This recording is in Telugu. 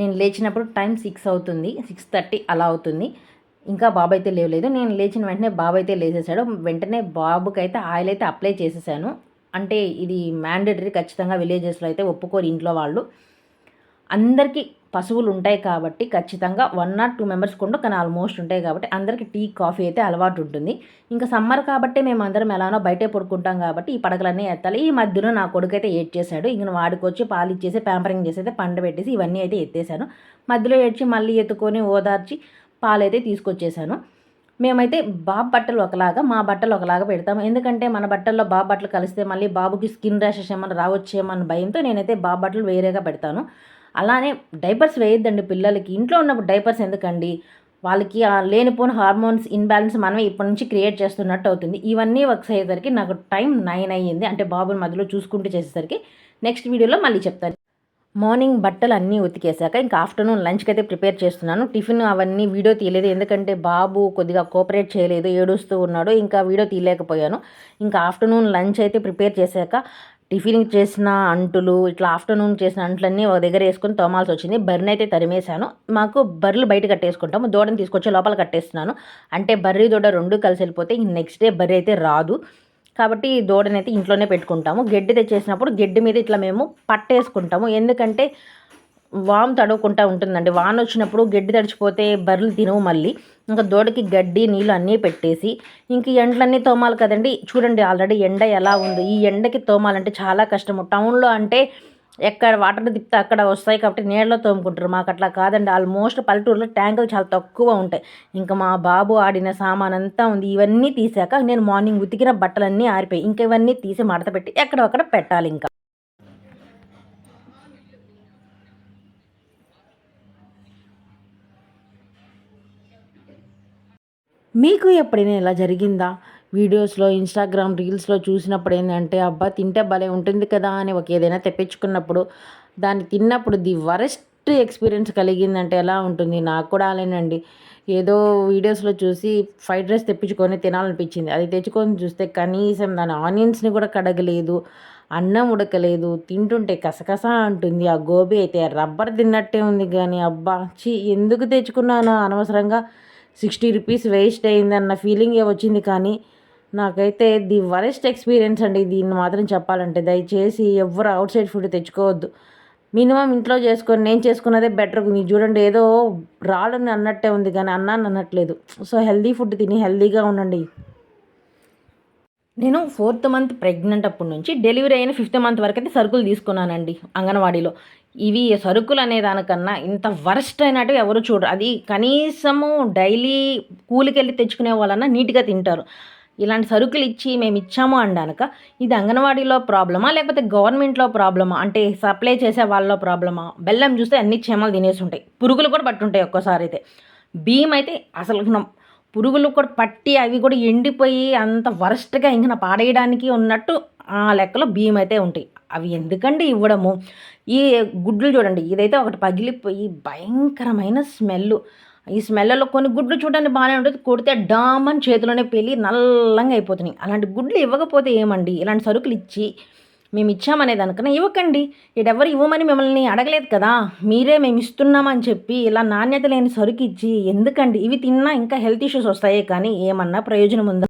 నేను లేచినప్పుడు టైం సిక్స్ అవుతుంది సిక్స్ థర్టీ అలా అవుతుంది. ఇంకా బాబు అయితే లేవలేదు. నేను లేచిన వెంటనే బాబు అయితే లేచేసాడు వెంటనే బాబుకి అయితే ఆయిల్ అయితే అప్లై చేసేసాను. అంటే ఇది మ్యాండేటరీ ఖచ్చితంగా విలేజెస్లో అయితే ఒప్పుకోరు ఇంట్లో వాళ్ళు. అందరికీ పశువులు ఉంటాయి కాబట్టి ఖచ్చితంగా వన్ నాట్ టూ మెంబర్స్ కూడా కానీ ఆల్మోస్ట్ ఉంటాయి కాబట్టి అందరికీ టీ కాఫీ అయితే అలవాటు ఉంటుంది. ఇంకా సమ్మర్ కాబట్టి మేము అందరం ఎలానో బయటే పడుకుంటాం కాబట్టి ఈ పడకలన్నీ ఎత్తాలి. ఈ మధ్యలో నా కొడుకు అయితే ఏడ్ చేశాడు ఇంక వాడుకొచ్చి పాలు ఇచ్చేసి ప్యాంపరింగ్ చేసి అయితే పండ పెట్టేసి ఇవన్నీ అయితే ఎత్తేసాను మధ్యలో ఏడ్చి మళ్ళీ ఎత్తుకొని ఓదార్చి పాలైతే తీసుకొచ్చేసాను మేమైతే బాబు బట్టలు ఒకలాగా మా బట్టలు ఒకలాగా పెడతాము. ఎందుకంటే మన బట్టల్లో బాబు బట్టలు కలిస్తే మళ్ళీ బాబుకి స్కిన్ ర్యాషెస్ ఏమైనా రావచ్చేమన్న భయంతో నేనైతే బాబు బట్టలు వేరేగా పెడతాను. అలానే డైపర్స్ వేయొద్దండి పిల్లలకి. ఇంట్లో ఉన్నప్పుడు డైపర్స్ ఎందుకండి? వాళ్ళకి ఆ లేనిపోని హార్మోన్స్ ఇన్బ్యాలెన్స్ మనమే ఇప్పటి నుంచి క్రియేట్ చేస్తున్నట్టు అవుతుంది. ఇవన్నీ వచ్చేసరికి నాకు టైం నైన్ అయ్యింది. అంటే బాబుని మధ్యలో చూసుకుంటూ చేసేసరికి నెక్స్ట్ వీడియోలో మళ్ళీ చెప్తాను. మార్నింగ్ బట్టలు అన్నీ ఉతికేసాక ఇంకా ఆఫ్టర్నూన్ లంచ్కి అయితే ప్రిపేర్ చేస్తున్నాను. టిఫిన్ అవన్నీ వీడియో తీయలేదు. ఎందుకంటే బాబు కొద్దిగా కోఆపరేట్ చేయలేదు ఏడుస్తూ ఉన్నాడు. ఇంకా వీడియో తీయలేకపోయాను. ఇంకా ఆఫ్టర్నూన్ లంచ్ అయితే ప్రిపేర్ చేశాక టిఫిన్ చేసిన అంటులు ఇట్లా ఆఫ్టర్నూన్ చేసిన అంటులన్నీ ఒక దగ్గర వేసుకొని తోమాల్సి వచ్చింది. బర్రెని అయితే తరిమేశాను. మాకు బర్రెలు బయట కట్టేసుకుంటాము. దూడని తీసుకొచ్చి లోపల కట్టేస్తున్నాను. అంటే బర్రె దూడ రెండు కలిసి వెళ్ళిపోతే నెక్స్ట్ డే బర్రె అయితే రాదు. కాబట్టి దూడనైతే అయితే ఇంట్లోనే పెట్టుకుంటాము. గడ్డి తెచ్చేసినప్పుడు గడ్డి మీద ఇట్లా మేము పట్టేసుకుంటాము. ఎందుకంటే వామ్ తడవకుండా ఉంటుందండి. వాన వచ్చినప్పుడు గడ్డి తడిచిపోతే బర్రెలు తినవు మళ్ళీ. ఇంకా దూడకి గడ్డి నీళ్ళు అన్నీ పెట్టేసి ఇంక ఎండలన్నీ తోమాలి కదండి. చూడండి ఆల్రెడీ ఎండ ఎలా ఉంది. ఈ ఎండకి తోమాలంటే చాలా కష్టము. టౌన్లో అంటే ఎక్కడ వాటర్ తిప్పితే అక్కడ వస్తాయి కాబట్టి నీళ్ళలో తోముకుంటారు. మాకు అట్లా కాదండి. ఆల్మోస్ట్ పల్లెటూరులో ట్యాంకులు చాలా తక్కువ ఉంటాయి. ఇంకా మా బాబు ఆడిన సామాన్ అంతా ఉంది. ఇవన్నీ తీసాక నేను మార్నింగ్ ఉతికిన బట్టలన్నీ ఆరిపోయి ఇంకా ఇవన్నీ తీసి మడత పెట్టి ఎక్కడొక్కడ పెట్టాలి ఇంకా. మీకు ఎప్పుడైనా ఇలా జరిగిందా? వీడియోస్లో ఇన్స్టాగ్రామ్ రీల్స్లో చూసినప్పుడు ఏంటంటే అబ్బా తింటే భలే ఉంటుంది కదా అని ఒక ఏదైనా తెప్పించుకున్నప్పుడు దాన్ని తిన్నప్పుడు ది వరెస్ట్ ఎక్స్పీరియన్స్ కలిగిందంటే ఎలా ఉంటుంది? నాకు కూడా అలానండి. ఏదో వీడియోస్లో చూసి ఫ్రైడ్ రైస్ తెప్పించుకొని తినాలనిపించింది. అది తెచ్చుకొని చూస్తే కనీసం దాని ఆనియన్స్ని కూడా కడగలేదు అన్నం ఉడకలేదు తింటుంటే కసకస అంటుంది. ఆ గోబీ అయితే రబ్బర్ తిన్నట్టే ఉంది కానీ అబ్బా చీ ఎందుకు తెచ్చుకున్నాను? అనవసరంగా సిక్స్టీ రూపీస్ వేస్ట్ అయిందన్న ఫీలింగే వచ్చింది కానీ నాకైతే ది వరెస్ట్ ఎక్స్పీరియన్స్ అండి దీన్ని మాత్రం చెప్పాలంటే. దయచేసి ఎవరు అవుట్ సైడ్ ఫుడ్ తెచ్చుకోవద్దు. మినిమం ఇంట్లో చేసుకొని నేను చేసుకున్నదే బెటర్ మీరు చూడండి ఏదో రాళ్ళని అన్నట్టే ఉంది కానీ అన్నాను అన్నట్లేదు సో హెల్దీ ఫుడ్ తిని హెల్దీగా ఉండండి. నేను ఫోర్త్ మంత్ ప్రెగ్నెంట్ అప్పటి నుంచి డెలివరీ అయిన ఫిఫ్త్ మంత్ వరకు అయితే సరుకులు తీసుకున్నానండి అంగన్వాడీలో. ఇవి సరుకులు అనే దానికన్నా ఇంత వరస్ట్ అయినట్టు ఎవరు చూడరు. అది కనీసము డైలీ కూలికి వెళ్ళి తెచ్చుకునే వాళ్ళన్నా నీట్గా తింటారు. ఇలాంటి సరుకులు ఇచ్చి మేము ఇచ్చాము అనడానక ఇది అంగన్వాడీలో ప్రాబ్లమా లేకపోతే గవర్నమెంట్లో ప్రాబ్లమా? అంటే సప్లై చేసే వాళ్ళలో ప్రాబ్లమా? బెల్లం చూస్తే అన్ని క్షేమాలు తినేసి ఉంటాయి. పురుగులు కూడా పట్టుంటాయి ఒక్కోసారి అయితే. బియ్యం అయితే అసలు పురుగులు కూడా పట్టి అవి కూడా ఎండిపోయి అంత వరస్ట్గా ఇంకా పాడేయడానికి ఉన్నట్టు ఆ లెక్కలో బియ్యం అయితే ఉంటాయి. అవి ఎందుకండి ఇవ్వడము? ఈ గుడ్లు చూడండి ఇదైతే ఒకటి పగిలిపోయి భయంకరమైన స్మెల్ ఈ స్మెల్లలో కొన్ని గుడ్లు చూడడానికి బాగానే ఉంటుంది. కొడితే డామన్ చేతిలోనే పెళ్ళి నల్లంగా అయిపోతున్నాయి. అలాంటి గుడ్లు ఇవ్వకపోతే ఏమండి? ఇలాంటి సరుకులు ఇచ్చి మేము ఇచ్చామనే దానికన్నా ఇవ్వకండి. ఇటెవరు ఇవ్వమని మిమ్మల్ని అడగలేదు కదా? మీరే మేము ఇస్తున్నామని చెప్పి ఇలా నాణ్యత లేని సరుకు ఇచ్చి ఎందుకండి? ఇవి తిన్నా ఇంకా హెల్త్ ఇష్యూస్ వస్తాయే కానీ ఏమన్నా ప్రయోజనం ఉందా?